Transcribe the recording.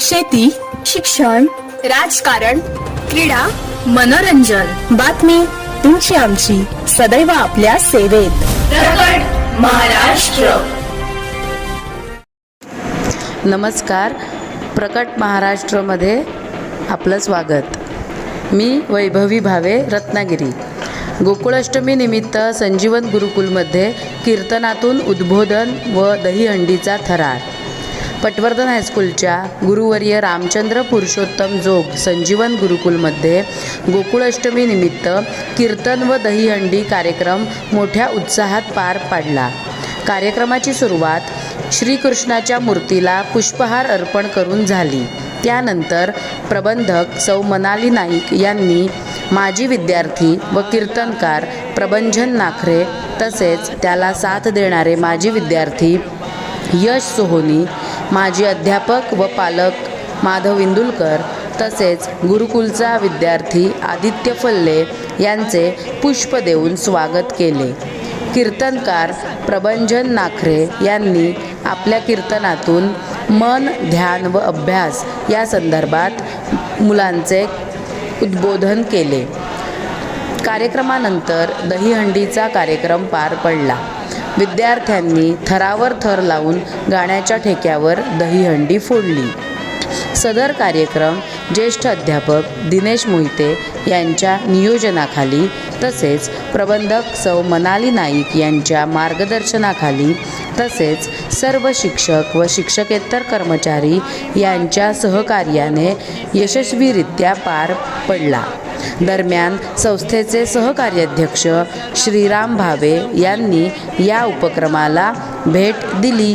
शेती शिक्षण राजकारण क्रीडा मनोरंजन. बातमी तुमची आमची. सदैव आपल्या सेवेत. प्रकट महाराष्ट्र. नमस्कार. प्रकट महाराष्ट्रमध्ये आपलं स्वागत. मी वैभवी भावे रत्नागिरी. गोकुळाष्टमी निमित्त संजीवन गुरुकुलमध्ये कीर्तनातून उद्बोधन व दहीहंडीचा थरार. पटवर्धन हायस्कूलच्या गुरुवर्य रामचंद्र पुरुषोत्तम जोग संजीवन गुरुकुलमध्ये गोकुळाष्टमी निमित्त कीर्तन व दहीहंडी कार्यक्रम मोठ्या उत्साहात पार पाडला. कार्यक्रमाची सुरुवात श्रीकृष्णाच्या मूर्तीला पुष्पहार अर्पण करून झाली. त्यानंतर प्रबंधक सौ मनाली नाईक यांनी माजी विद्यार्थी व कीर्तनकार प्रबंजन नाखरे तसेच त्याला साथ देणारे माजी विद्यार्थी यश सोहोनी माजी अध्यापक व पालक माधव इंदुलकर तसेच गुरुकुलचा विद्यार्थी आदित्य फल्ले यांचे पुष्प देऊन स्वागत केले. कीर्तनकार प्रबंजन नाखरे यांनी आपल्या कीर्तनातून मन ध्यान व अभ्यास या संदर्भात मुलांचे उद्बोधन केले. कार्यक्रमानंतर दहीहंडीचा कार्यक्रम पार पडला. विद्यार्थ्यांनी थरावर थर लावून गाण्याच्या ठेक्यावर दहीहंडी फोडली. सदर कार्यक्रम ज्येष्ठ अध्यापक दिनेश मोहिते यांच्या नियोजनाखाली तसेच प्रबंधक सौ मनाली नाईक यांच्या मार्गदर्शनाखाली तसेच सर्व शिक्षक व शिक्षकेतर कर्मचारी यांच्या सहकार्याने यशस्वीरित्या पार पडला. दरम्यान संस्थेचे सहकार्याध्यक्ष श्रीराम भावे यांनी या उपक्रमाला भेट दिली.